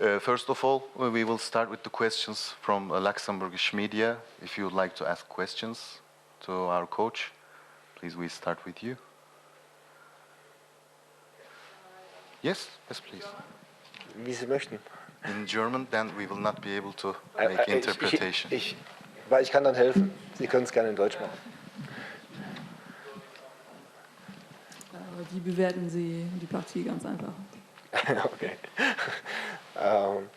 Uh, first of all, we will start with the questions from uh, Luxembourgish media. If you would like to ask questions to our coach, please we start with you. Yes, yes, please. Wie Sie möchten. In German, then we will not be able to make interpretation. Ich, ich, weil ich kann dann helfen. Sie können es gerne in Deutsch machen. Wie bewerten Sie die Partie ganz einfach? okay. Ähm,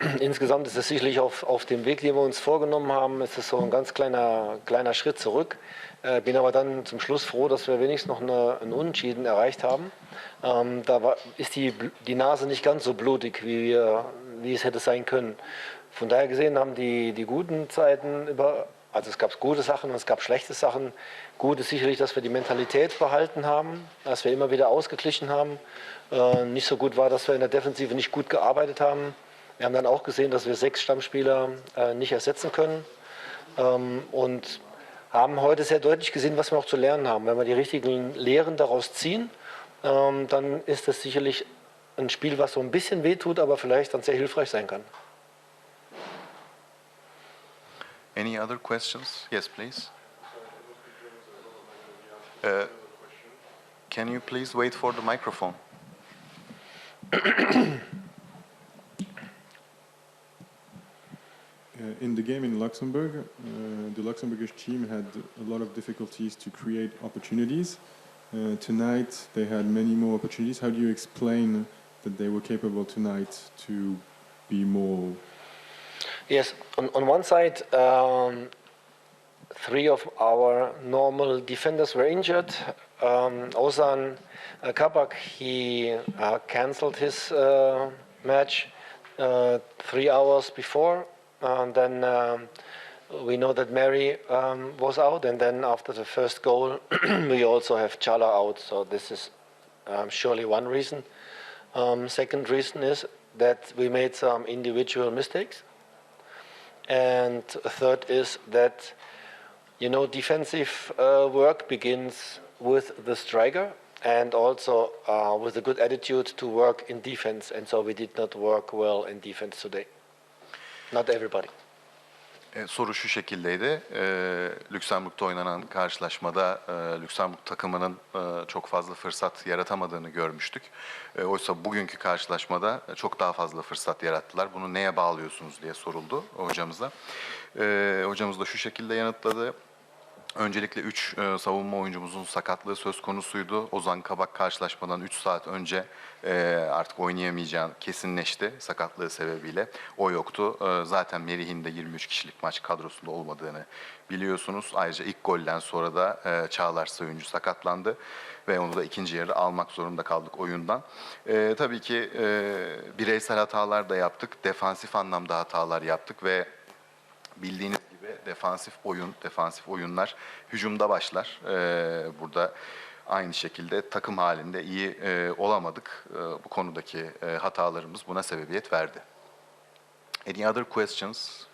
insgesamt ist es sicherlich auf, auf dem Weg, den wir uns vorgenommen haben, ist es so ein ganz kleiner, kleiner Schritt zurück. Äh, bin aber dann zum Schluss froh, dass wir wenigstens noch eine, einen Unentschieden erreicht haben. Ähm, da war, ist die, die Nase nicht ganz so blutig, wie, wir, wie es hätte sein können. Von daher gesehen haben die, die guten Zeiten über, also es gab gute Sachen und es gab schlechte Sachen. Gut ist sicherlich, dass wir die Mentalität behalten haben, dass wir immer wieder ausgeglichen haben. Äh, nicht so gut war, dass wir in der Defensive nicht gut gearbeitet haben. Wir haben dann auch gesehen, dass wir sechs Stammspieler äh, nicht ersetzen können. Ähm, und haben heute sehr deutlich gesehen, was wir noch zu lernen haben. Wenn wir die richtigen Lehren daraus ziehen, ähm, dann ist das sicherlich ein Spiel, was so ein bisschen wehtut, aber vielleicht dann sehr hilfreich sein kann. Any other questions? Yes, please. Uh, can you please wait for the microphone? Uh, in the game in Luxembourg, uh, the Luxembourgish team had a lot of difficulties to create opportunities. Uh, tonight, they had many more opportunities. How do you explain that they were capable tonight to be more? Yes, on, on one side, um, three of our normal defenders were injured. Um, Ozan uh, Kabak, he uh, cancelled his uh, match uh, three hours before. And then um, we know that Mary um, was out. And then after the first goal, we also have Chala out. So this is um, surely one reason. Um, second reason is that we made some individual mistakes. And third is that, you know, defensive uh, work begins with the striker and also uh, with a good attitude to work in defense. And so we did not work well in defense today. Not everybody. E, soru şu şekildeydi. E, Lüksemburg'da oynanan karşılaşmada e, Lüksemburg takımının e, çok fazla fırsat yaratamadığını görmüştük. E, oysa bugünkü karşılaşmada çok daha fazla fırsat yarattılar. Bunu neye bağlıyorsunuz diye soruldu hocamıza. E, hocamız da şu şekilde yanıtladı. Öncelikle 3 savunma oyuncumuzun sakatlığı söz konusuydu. Ozan Kabak karşılaşmadan 3 saat önce e, artık oynayamayacağı kesinleşti sakatlığı sebebiyle. O yoktu. E, zaten Merih'in de 23 kişilik maç kadrosunda olmadığını biliyorsunuz. Ayrıca ilk golden sonra da e, Çağlar Sayıncı sakatlandı ve onu da ikinci yarı almak zorunda kaldık oyundan. E, tabii ki e, bireysel hatalar da yaptık. Defansif anlamda hatalar yaptık ve bildiğiniz defansif oyun, defansif oyunlar hücumda başlar. Ee, burada aynı şekilde takım halinde iyi e, olamadık. Ee, bu konudaki e, hatalarımız buna sebebiyet verdi. Any other questions?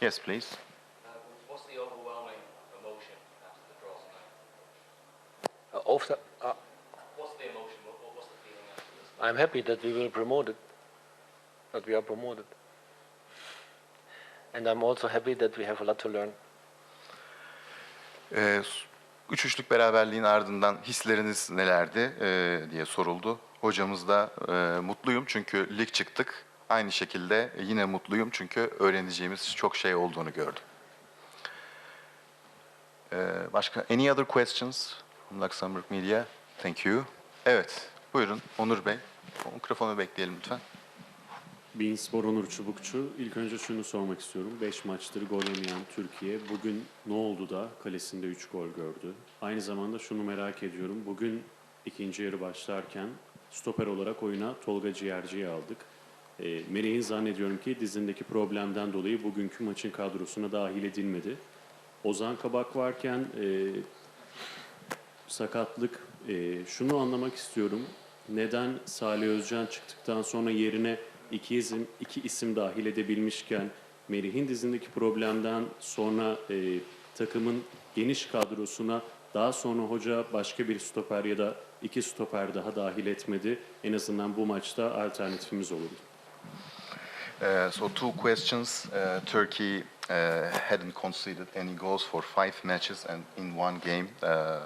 Yes, please. What's the overwhelming emotion after the draw tonight? Of the- uh, What's the emotion? What, what- what's the feeling after this? I'm happy that we will promote it, that we are promoted. And I'm also happy that we have a lot to learn. Ee, üç üçlük beraberliğin ardından hisleriniz nelerdi e, diye soruldu. Hocamız da e, mutluyum çünkü lig çıktık. Aynı şekilde yine mutluyum çünkü öğreneceğimiz çok şey olduğunu gördüm. Ee, başka any other questions from Luxembourg Media? Thank you. Evet, buyurun Onur Bey. Mikrofonu bekleyelim lütfen. Bein Spor Onur Çubukçu. İlk önce şunu sormak istiyorum. 5 maçtır gol yemeyen Türkiye bugün ne oldu da kalesinde 3 gol gördü? Aynı zamanda şunu merak ediyorum. Bugün ikinci yarı başlarken stoper olarak oyuna Tolga Ciğerci'yi aldık. E, Merih'in zannediyorum ki dizindeki problemden dolayı bugünkü maçın kadrosuna dahil edilmedi. Ozan Kabak varken e, sakatlık. E, şunu anlamak istiyorum. Neden Salih Özcan çıktıktan sonra yerine iki isim, iki isim dahil edebilmişken Merih'in dizindeki problemden sonra e, takımın geniş kadrosuna daha sonra hoca başka bir stoper ya da iki stoper daha dahil etmedi. En azından bu maçta alternatifimiz olurdu. Uh, so two questions. Uh, Turkey uh, hadn't conceded any goals for five matches, and in one game uh,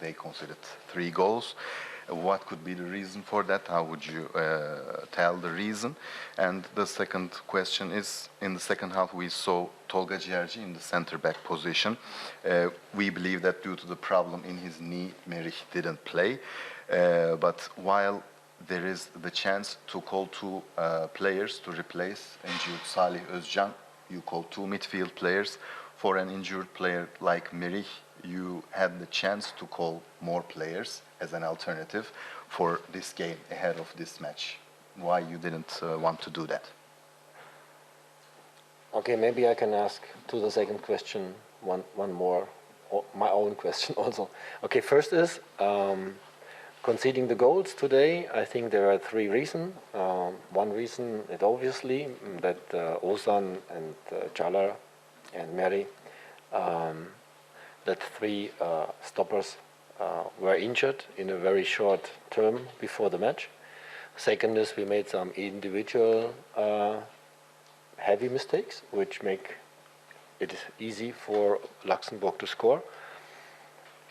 they conceded three goals. What could be the reason for that? How would you uh, tell the reason? And the second question is: in the second half, we saw Tolga Ciğerci in the center back position. Uh, we believe that due to the problem in his knee, Merih didn't play. Uh, but while there is the chance to call two uh, players to replace injured Salih Özcan. You call two midfield players. For an injured player like Merih, you had the chance to call more players as an alternative for this game ahead of this match. Why you didn't uh, want to do that? Okay, maybe I can ask to the second question one, one more, my own question also. Okay, first is um, conceding the goals today. I think there are three reasons. Um, one reason is obviously mm, that uh, Ozan and uh, Jalar and Mary, um, that three uh, stoppers uh, were injured in a very short term before the match. Second is we made some individual uh, heavy mistakes, which make it easy for Luxembourg to score.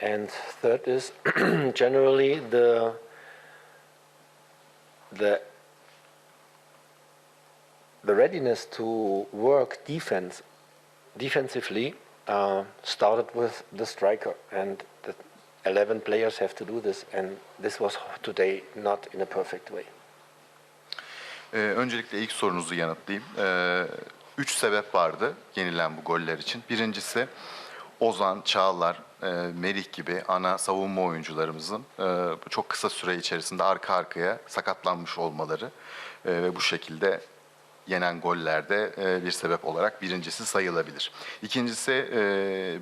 And third is generally the the the readiness to work defense defensively uh, started with the striker, and the 11 players have to do this, and this was today not in a perfect way. Ee, öncelikle ilk sorunuzu yanıtlayayım. Ee, üç sebep vardı yenilen bu goller için. Birincisi Ozan, Çağlar, e, Merih gibi ana savunma oyuncularımızın e, çok kısa süre içerisinde arka arkaya sakatlanmış olmaları e, ve bu şekilde yenen gollerde e, bir sebep olarak birincisi sayılabilir. İkincisi e,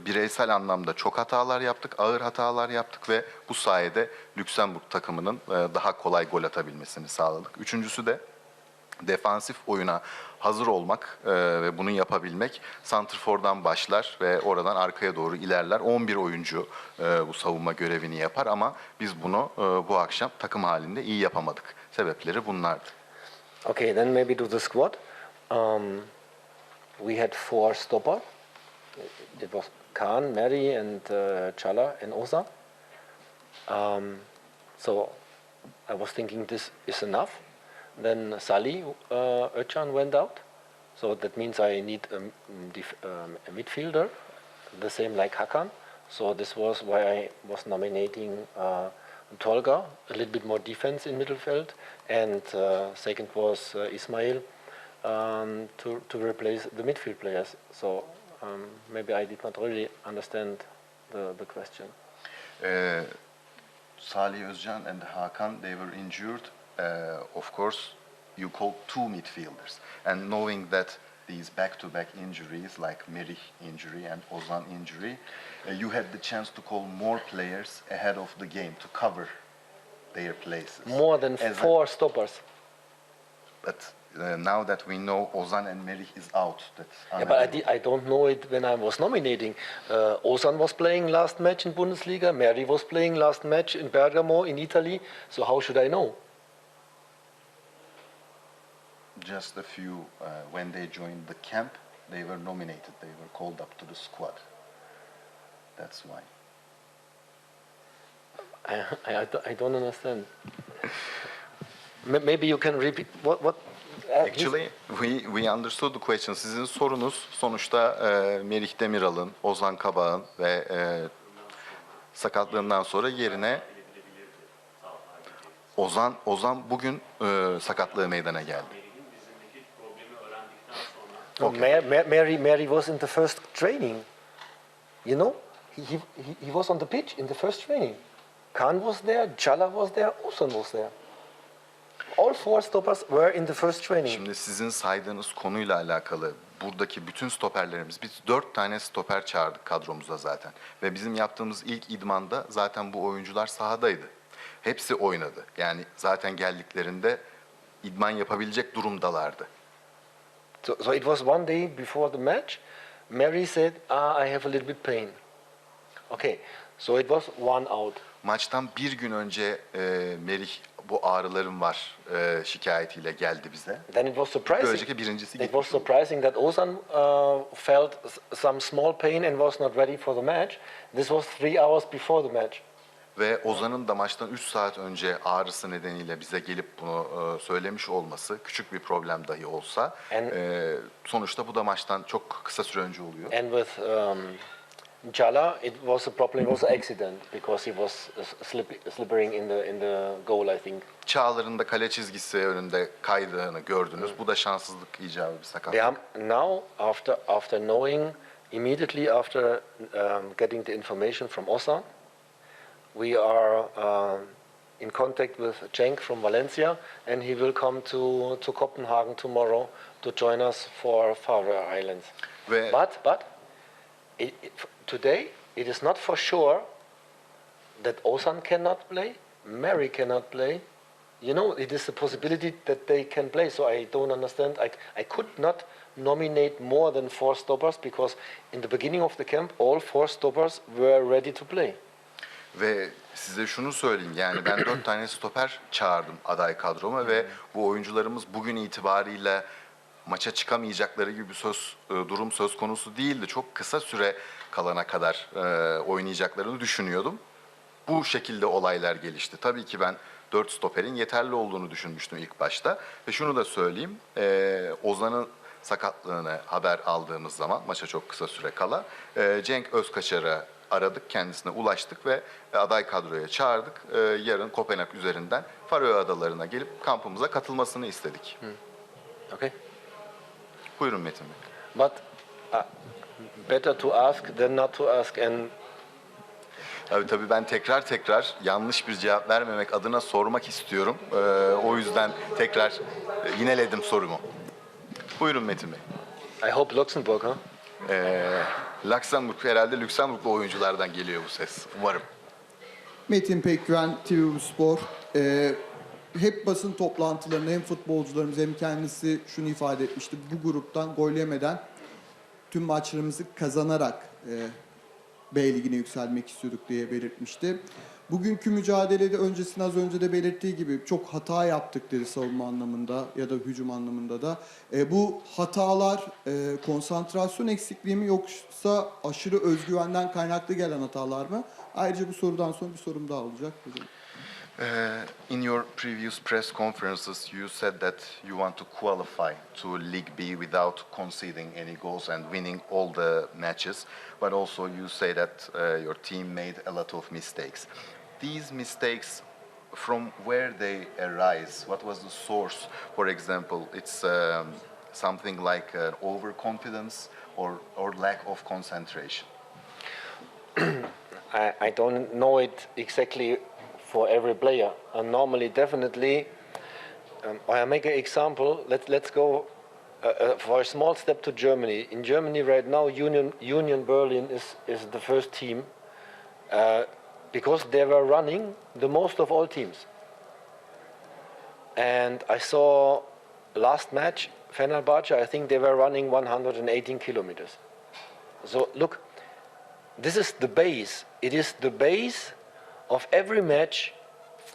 bireysel anlamda çok hatalar yaptık, ağır hatalar yaptık ve bu sayede Lüksemburg takımının e, daha kolay gol atabilmesini sağladık. Üçüncüsü de defansif oyuna hazır olmak e, ve bunu yapabilmek santrfordan başlar ve oradan arkaya doğru ilerler. 11 oyuncu e, bu savunma görevini yapar ama biz bunu e, bu akşam takım halinde iyi yapamadık. Sebepleri bunlardı. Okay, then maybe to the squad. Um, we had four stopper. It was Khan, Mary, and uh, Chala and Osa. Um, so I was thinking this is enough. Then Sali uh, Özcan went out. So that means I need a, m- def- um, a midfielder, the same like Hakan. So this was why I was nominating uh, Tolga, a little bit more defense in Mittelfeld, and uh, second was uh, Ismail um, to, to replace the midfield players. So um, maybe I did not really understand the, the question. Uh, Salih Özcan and Hakan, they were injured. Uh, of course, you called two midfielders. And knowing that these back-to-back injuries, like Merih injury and Ozan injury, uh, you had the chance to call more players ahead of the game to cover their places. More than As a- four stoppers. but uh, now that we know Ozan and Merih is out, that's Yeah, but I, I don't know it when I was nominating. Uh, Ozan was playing last match in Bundesliga. Mary was playing last match in Bergamo in Italy. So how should I know? Just a few, uh, when they joined the camp, they were nominated, they were called up to the squad. That's why. I, I, I don't- understand. Ma- Maybe you can repeat what what. uh? Actually, we, we understood the question. Sizin sorunuz sonuçta e, Merih Demiral'ın, Ozan Kabağ'ın ve e, sakatlığından sonra yerine Ozan Ozan bugün e, sakatlığı meydana geldi. No, Ma- Ma- Mary Mary was in the first training. You know, he, he, he- was on the pitch in the first training. Khan was there, Jala was there, Ozan was there. All four stoppers were in the first training. Şimdi sizin saydığınız konuyla alakalı buradaki bütün stoperlerimiz, biz dört tane stoper çağırdık kadromuza zaten. Ve bizim yaptığımız ilk idmanda zaten bu oyuncular sahadaydı. Hepsi oynadı. Yani zaten geldiklerinde idman yapabilecek durumdalardı. So, so it was one day before the match. Mary said, ah, I have a little bit pain. Okay, so it was one out. maçtan bir gün önce e, Merih bu ağrılarım var e, şikayetiyle geldi bize. Then it was surprising. Böylece birincisi It was gitmiş oldu. surprising that Ozan uh, felt s- some small pain and was not ready for the match. This was three hours before the match. Ve Ozan'ın da maçtan 3 saat önce ağrısı nedeniyle bize gelip bunu e, söylemiş olması küçük bir problem dahi olsa And- e, sonuçta bu da maçtan çok kısa süre önce oluyor. And with um, Jala, it was a problem. It was an accident because he was uh, slip, slippering in the in the goal. I think. Çağlar'ın da kale çizgisi önünde kaydığını gördünüz. Bu da şanssızlık icabı bir sakatlık. We are now after after knowing immediately after um, getting the information from Osan, we are um, in contact with Cenk from Valencia, and he will come to to Copenhagen tomorrow to join us for Faroe Islands. Ve But but it, it, today it is not for sure that Osan cannot play, Mary cannot play. You know, it is a possibility that they can play. So I don't understand. I, I could not nominate more than four stoppers because in the beginning of the camp, all four stoppers were ready to play. Ve size şunu söyleyeyim yani ben dört tane stoper çağırdım aday kadroma ve bu oyuncularımız bugün itibariyle maça çıkamayacakları gibi söz e, durum söz konusu değildi. Çok kısa süre kalana kadar e, oynayacaklarını düşünüyordum. Bu şekilde olaylar gelişti. Tabii ki ben dört stoperin yeterli olduğunu düşünmüştüm ilk başta. Ve şunu da söyleyeyim, e, Ozan'ın sakatlığını haber aldığımız zaman maça çok kısa süre kala e, Cenk Özkaçar'ı aradık, kendisine ulaştık ve aday kadroya çağırdık. E, yarın Kopenhag üzerinden Faroe Adaları'na gelip kampımıza katılmasını istedik. Okay. Buyurun Metin Bey. But uh, better to ask than not to ask. And Tabii tabii ben tekrar tekrar yanlış bir cevap vermemek adına sormak istiyorum. Ee, o yüzden tekrar e, yineledim sorumu. Buyurun Metin Bey. I hope Luxembourg, huh? Ee, Luxemburg herhalde Lüksemburglu oyunculardan geliyor bu ses. Umarım. Metin Pekgüven, TV Spor. Ee, hep basın toplantılarında hem futbolcularımız hem kendisi şunu ifade etmişti. Bu gruptan gol yemeden tüm maçlarımızı kazanarak e, B ligine yükselmek istiyorduk diye belirtmişti. Bugünkü mücadelede öncesinde az önce de belirttiği gibi çok hata yaptık dedi savunma anlamında ya da hücum anlamında da. E, bu hatalar e, konsantrasyon eksikliği mi yoksa aşırı özgüvenden kaynaklı gelen hatalar mı? Ayrıca bu sorudan sonra bir sorum daha olacak. Uh, in your previous press conferences, you said that you want to qualify to League B without conceding any goals and winning all the matches. But also, you say that uh, your team made a lot of mistakes. These mistakes, from where they arise? What was the source? For example, it's um, something like uh, overconfidence or, or lack of concentration. I, I don't know it exactly for every player. Normally, definitely, um, I make an example. Let, let's go uh, uh, for a small step to Germany. In Germany right now, Union, Union Berlin is, is the first team uh, because they were running the most of all teams. And I saw last match, Fenerbahce, I think they were running 118 kilometers. So look, this is the base. It is the base of every match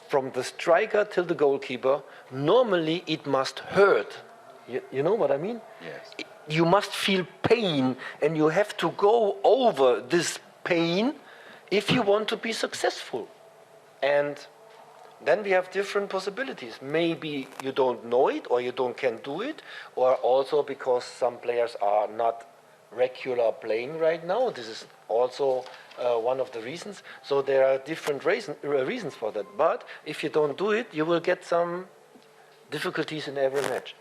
from the striker till the goalkeeper. Normally, it must hurt. You, you know what I mean? Yes. You must feel pain and you have to go over this pain if you want to be successful. And then we have different possibilities. Maybe you don't know it or you don't can do it, or also because some players are not regular playing right now. This is also uh, one of the reasons. So there are different reason, uh, reasons for that. But if you don't do it, you will get some difficulties in every match.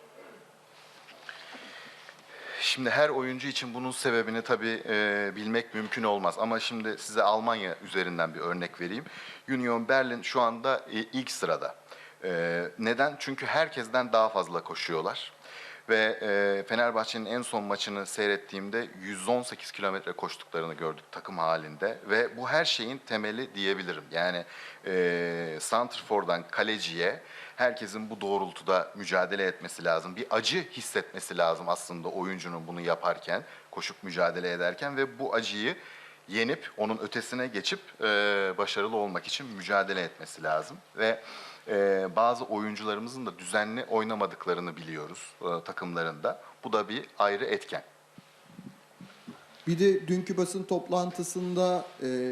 Şimdi her oyuncu için bunun sebebini tabii e, bilmek mümkün olmaz. Ama şimdi size Almanya üzerinden bir örnek vereyim. Union Berlin şu anda e, ilk sırada. E, neden? Çünkü herkesten daha fazla koşuyorlar. Ve e, Fenerbahçe'nin en son maçını seyrettiğimde 118 kilometre koştuklarını gördük takım halinde. Ve bu her şeyin temeli diyebilirim. Yani e, Santrfor'dan kaleciye herkesin bu doğrultuda mücadele etmesi lazım. Bir acı hissetmesi lazım aslında oyuncunun bunu yaparken, koşup mücadele ederken ve bu acıyı yenip onun ötesine geçip e, başarılı olmak için mücadele etmesi lazım ve e, bazı oyuncularımızın da düzenli oynamadıklarını biliyoruz e, takımlarında. Bu da bir ayrı etken. Bir de dünkü basın toplantısında e,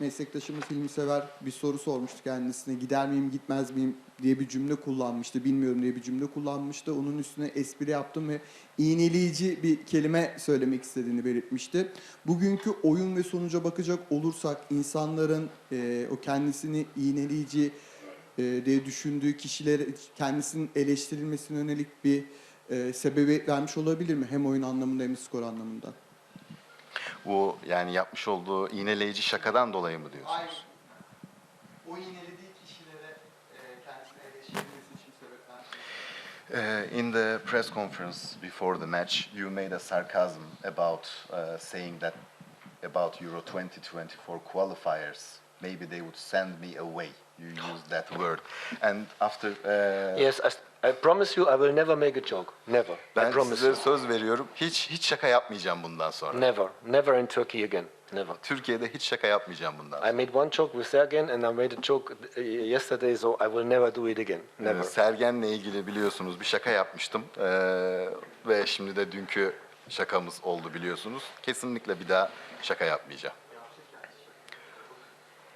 meslektaşımız Hilmi Sever bir soru sormuştu kendisine. Gider miyim gitmez miyim diye bir cümle kullanmıştı. Bilmiyorum diye bir cümle kullanmıştı. Onun üstüne espri yaptım ve iğneleyici bir kelime söylemek istediğini belirtmişti. Bugünkü oyun ve sonuca bakacak olursak insanların e, o kendisini iğneleyici e, diye düşündüğü kişilere kendisinin eleştirilmesine yönelik bir e, sebebi vermiş olabilir mi? Hem oyun anlamında hem skor anlamında. Bu yani yapmış olduğu iğneleyici şakadan dolayı mı diyorsunuz? Aynen. O iğnelediği kişilere e, kendisine eleştirilmesi için sebepler. Uh, in the press conference before the match, you made a sarcasm about uh, saying that about Euro 2024 qualifiers, maybe they would send me away. You used that word, and after uh, Yes, I, I promise you I will never make a joke. Never. I ben promise size you. söz veriyorum, hiç hiç şaka yapmayacağım bundan sonra. Never. Never in Turkey again. Never. Türkiye'de hiç şaka yapmayacağım bundan sonra. I made one joke with Sergen and I made a joke uh, yesterday, so I will never do it again. Never. Ee, Sergen'le ilgili biliyorsunuz bir şaka yapmıştım Ee, ve şimdi de dünkü şakamız oldu biliyorsunuz. Kesinlikle bir daha şaka yapmayacağım.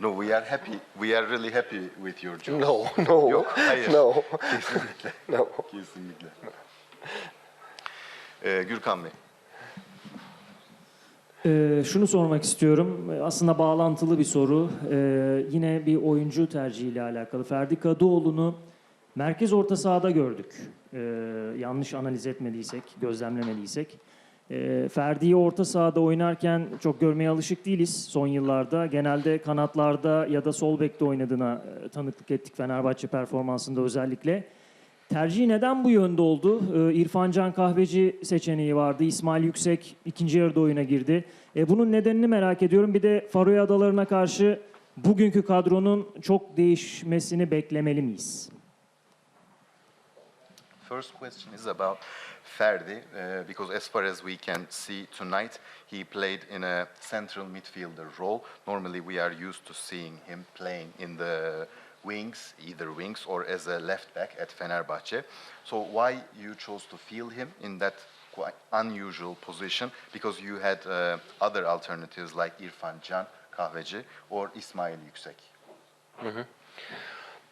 No, we are happy. We are really happy with your joke. No, no. Yok, hayır. No. Kesinlikle. No. Kesinlikle. Ee, Gürkan Bey. Ee, şunu sormak istiyorum. Aslında bağlantılı bir soru. Ee, yine bir oyuncu tercihiyle alakalı. Ferdi Kadıoğlu'nu merkez orta sahada gördük. Ee, yanlış analiz etmediysek, gözlemlemediysek. Ee, Ferdi'yi orta sahada oynarken çok görmeye alışık değiliz son yıllarda. Genelde kanatlarda ya da sol bekte oynadığına e, tanıklık ettik Fenerbahçe performansında özellikle. Tercih neden bu yönde oldu? Ee, İrfan Can Kahveci seçeneği vardı. İsmail Yüksek ikinci yarıda oyuna girdi. E, bunun nedenini merak ediyorum. Bir de Faroe Adaları'na karşı bugünkü kadronun çok değişmesini beklemeli miyiz? First question is about Ferdi, uh, because as far as we can see tonight, he played in a central midfielder role. Normally, we are used to seeing him playing in the wings, either wings or as a left back at Fenerbahce. So, why you chose to field him in that quite unusual position? Because you had uh, other alternatives like Irfan Can Kahveci or Ismail Yüksek.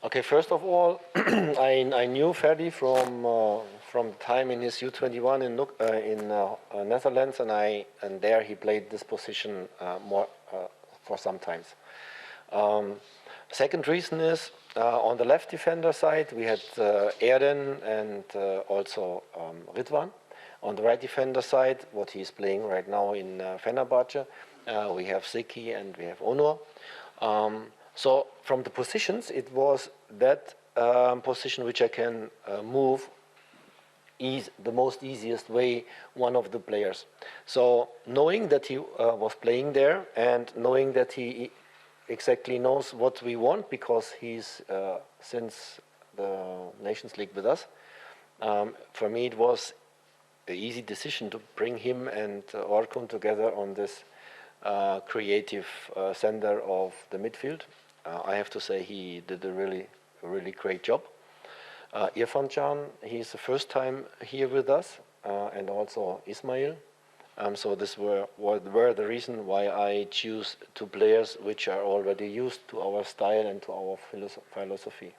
Okay, first of all, I, I knew Ferdi from uh, from time in his U21 in Nook- uh, in uh, uh, Netherlands, and I and there he played this position uh, more uh, for some times. Um, second reason is uh, on the left defender side we had uh, Erden and uh, also um, Ridwan. On the right defender side, what he's playing right now in uh, Fenerbahce, uh, we have Zeki and we have Onur. Um, so from the positions, it was that um, position which I can uh, move is the most easiest way one of the players. So knowing that he uh, was playing there and knowing that he exactly knows what we want because he's uh, since the Nations League with us, um, for me it was an easy decision to bring him and uh, Orkun together on this uh, creative uh, center of the midfield. Uh, I have to say he did a really, really great job. Uh, Irfan Can, he's the first time here with us, uh, and also Ismail. Um, so this were, were the reason why I choose two players which are already used to our style and to our philosophy.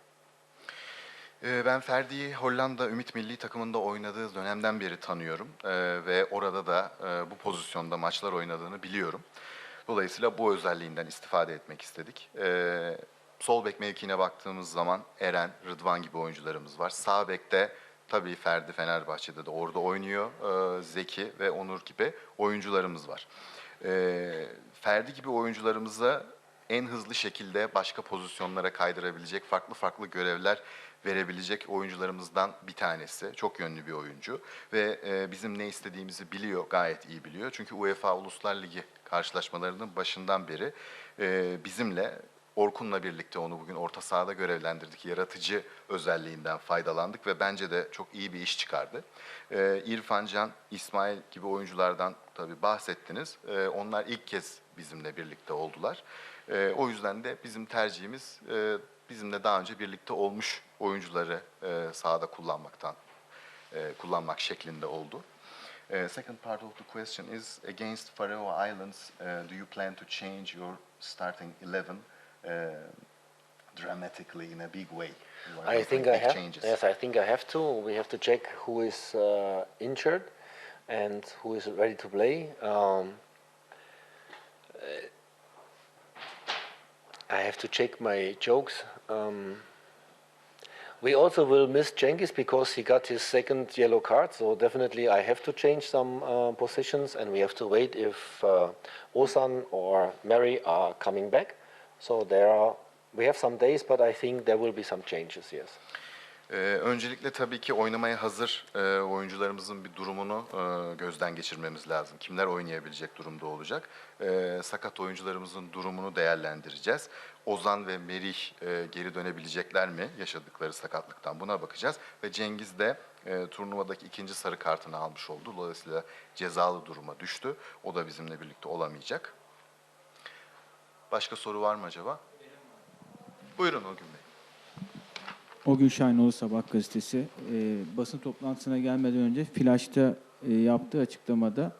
Ben Ferdi'yi Hollanda Ümit Milli takımında oynadığı dönemden beri tanıyorum Ee, ve orada da e, bu pozisyonda maçlar oynadığını biliyorum. Dolayısıyla bu özelliğinden istifade etmek istedik. Ee, Sol bek mevkiine baktığımız zaman Eren, Rıdvan gibi oyuncularımız var. Sağ bekte tabii Ferdi Fenerbahçe'de de orada oynuyor. Ee, Zeki ve Onur gibi oyuncularımız var. Ee, Ferdi gibi oyuncularımıza en hızlı şekilde başka pozisyonlara kaydırabilecek, farklı farklı görevler verebilecek oyuncularımızdan bir tanesi. Çok yönlü bir oyuncu ve e, bizim ne istediğimizi biliyor, gayet iyi biliyor. Çünkü UEFA Uluslar Ligi karşılaşmalarının başından beri e, bizimle Orkun'la birlikte onu bugün orta sahada görevlendirdik. Yaratıcı özelliğinden faydalandık ve bence de çok iyi bir iş çıkardı. Ee, İrfan Can, İsmail gibi oyunculardan tabii bahsettiniz. Ee, onlar ilk kez bizimle birlikte oldular. Ee, o yüzden de bizim tercihimiz e, bizimle daha önce birlikte olmuş oyuncuları e, sahada kullanmaktan e, kullanmak şeklinde oldu. Uh, second part of the question is against Faroe Islands. Uh, do you plan to change your starting eleven uh, dramatically in a big way? I think I have. changes. Yes, I think I have to. We have to check who is uh, injured and who is ready to play. Um, uh, I have to check my jokes. Um, we also will miss Jenkins because he got his second yellow card. So definitely, I have to change some uh, positions, and we have to wait if uh, Osan or Mary are coming back. So there are. We have some days, but I think there will be some changes. Yes. Ee, öncelikle tabii ki oynamaya hazır e, oyuncularımızın bir durumunu e, gözden geçirmemiz lazım. Kimler oynayabilecek durumda olacak? E, sakat oyuncularımızın durumunu değerlendireceğiz. Ozan ve Merih e, geri dönebilecekler mi yaşadıkları sakatlıktan buna bakacağız. Ve Cengiz de e, turnuvadaki ikinci sarı kartını almış oldu. Dolayısıyla cezalı duruma düştü. O da bizimle birlikte olamayacak. Başka soru var mı acaba? Buyurun Ogün Bey. O gün Şahinoğlu Sabah gazetesi e, basın toplantısına gelmeden önce Flaş'ta e, yaptığı açıklamada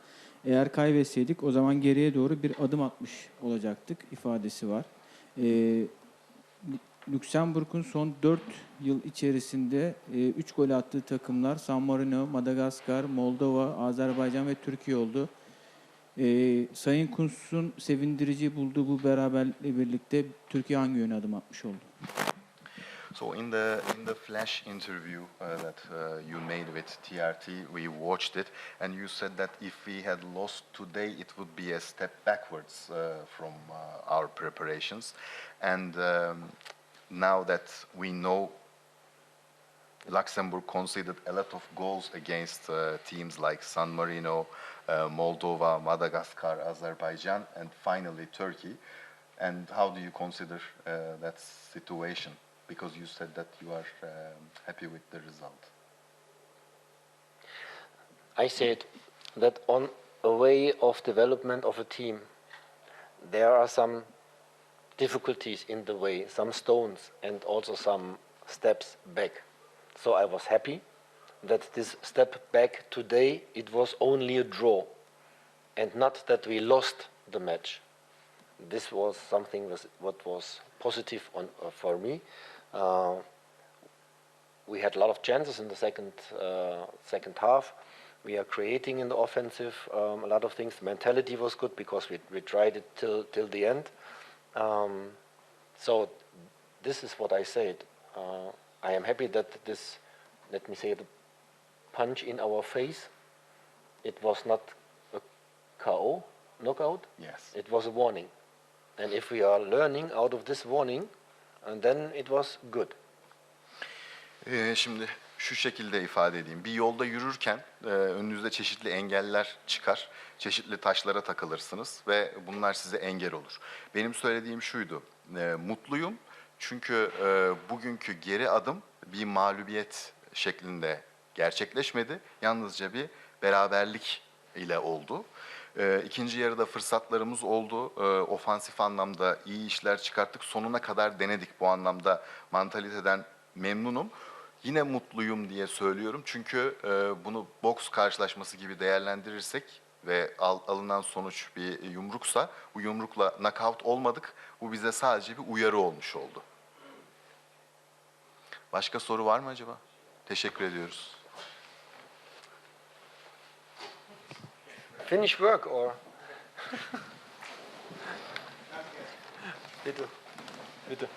eğer kaybetseydik o zaman geriye doğru bir adım atmış olacaktık ifadesi var. E, Lüksemburg'un son 4 yıl içerisinde 3 gol attığı takımlar San Marino, Madagaskar, Moldova, Azerbaycan ve Türkiye oldu. E, Sayın Kuntz'un sevindirici bulduğu bu beraberlikle birlikte Türkiye hangi yöne adım atmış oldu? So in the in the flash interview uh, that uh, you made with TRT, we watched it, and you said that if we had lost today, it would be a step backwards uh, from uh, our preparations. And um, now that we know Luxembourg conceded a lot of goals against uh, teams like San Marino, uh, Moldova, Madagascar, Azerbaijan, and finally Turkey. And how do you consider that situation? Because you said that you are um, happy with the result. I said that on a way of development of a team, there are some difficulties in the way, some stones, and also some steps back. So I was happy that this step back today it was only a draw, and not that we lost the match. This was something was, what was positive on, uh, for me. Uh, we had a lot of chances in the second uh, second half. We are creating in the offensive um, a lot of things. The mentality was good because we, we tried it till till the end. Um, so this is what I said. Uh, I am happy that this, let me say, the punch in our face. It was not a KO knockout. Yes. It was a warning, and if we are learning out of this warning, and then it was good. Ee, şimdi şu şekilde ifade edeyim. Bir yolda yürürken e, önünüzde çeşitli engeller çıkar. Çeşitli taşlara takılırsınız ve bunlar size engel olur. Benim söylediğim şuydu. e, mutluyum çünkü e, bugünkü geri adım bir mağlubiyet şeklinde gerçekleşmedi. Yalnızca bir beraberlik ile oldu. E, ikinci yarıda fırsatlarımız oldu. E, ofansif anlamda iyi işler çıkarttık. Sonuna kadar denedik bu anlamda mantaliteden memnunum. Yine mutluyum diye söylüyorum çünkü e, bunu boks karşılaşması gibi değerlendirirsek ve al- alınan sonuç bir yumruksa bu yumrukla knockout olmadık. Bu bize sadece bir uyarı olmuş oldu. Başka soru var mı acaba? Teşekkür ediyoruz. Finish work or? Bitte. Bitte.